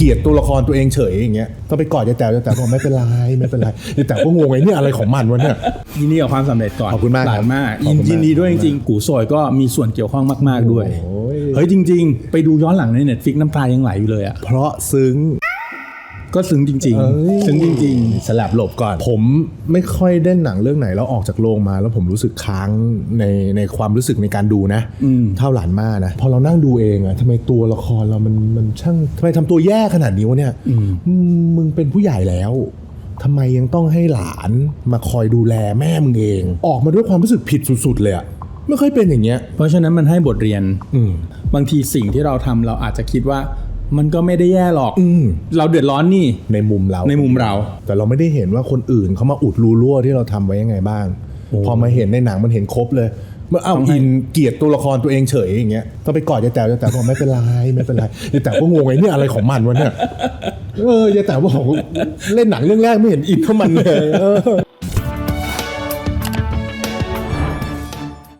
เกลียดตัวละครตัวเองเฉยอย่างเงี้ยก็ไปกอดยายแต๋วยายแต๋วบอกไม่เป็นไรไม่เป็นไรยายแต๋วก็งงไอ้เนี่ยอะไรของมันวะเนี่ย ยินดีกับความสำเร็จก่อนขอบคุณมากหลานมากขอบคุณมาก ยินดีด้วยจริงๆกูโซยก็มีส่วนเกี่ยวข้องมากๆด้วย โอ้ยเฮ้ยจริง ๆ ไปดูย้อนหลังในเน็ตฟิกน้ำตายังไหลอยู่เลยอะเพราะซึ้ง ก็ซึ้งจริง ๆ ซึ้งจริงสลับหลบก่อน ผมไม่ค่อยได้หนังเรื่องไหนแล้วออกจากโรงมา แล้วผมรู้สึกค้างในในความรู้สึกในการดูนะอืมเท่าหลานมานะพอเรานั่งดูเองอะทำไมตัวละครเรามันมันช่างทำไมทำตัวแย่ขนาดนี้วะเนี่ยอืมมึงเป็นผู้ใหญ่แล้วทำไมยังต้องให้หลานมาคอยดูแลแม่มึงเอง ออกมาด้วยความรู้สึกผิดสุดๆเลยอะไม่เคยเป็นอย่างเงี้ยๆเพราะฉะนั้นมันให้บทเรียนอืมบางทีสิ่งที่เราทำเราอาจจะคิดว่า มันก็ไม่ได้แย่หรอก อืมเราเดือดร้อนนี่ ในมุมเราในมุมเรา แต่เราไม่ได้เห็นว่าคนอื่นเขามาอุดรูรั่วที่เราทำไว้ยังไงบ้าง พอมาเห็นในหนังมันเห็นครบเลยเมื่อเอ้าต้องให้อินเกลียดตัวละครตัวเองเฉยอย่างเงี้ยก็ไปกอดยายแต๋วยายแต๋วบอกไม่เป็นไรไม่เป็นไรยายแต๋วก็งงไอ้เนี่ยอะไรของมันวะเนี่ยเออยายแต๋วบอกเล่นหนังเรื่องแรกไม่เห็นอินเข้ามันเลยเออ